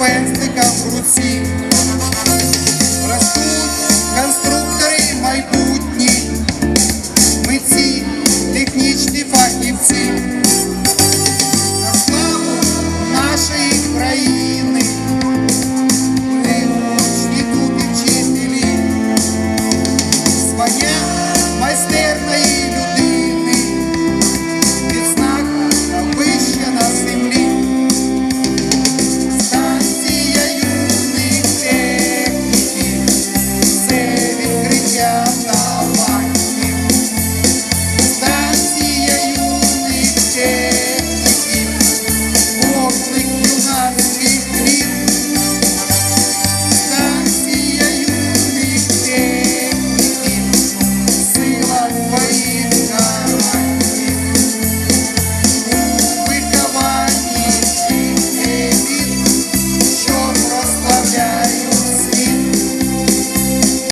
пензлика в руці,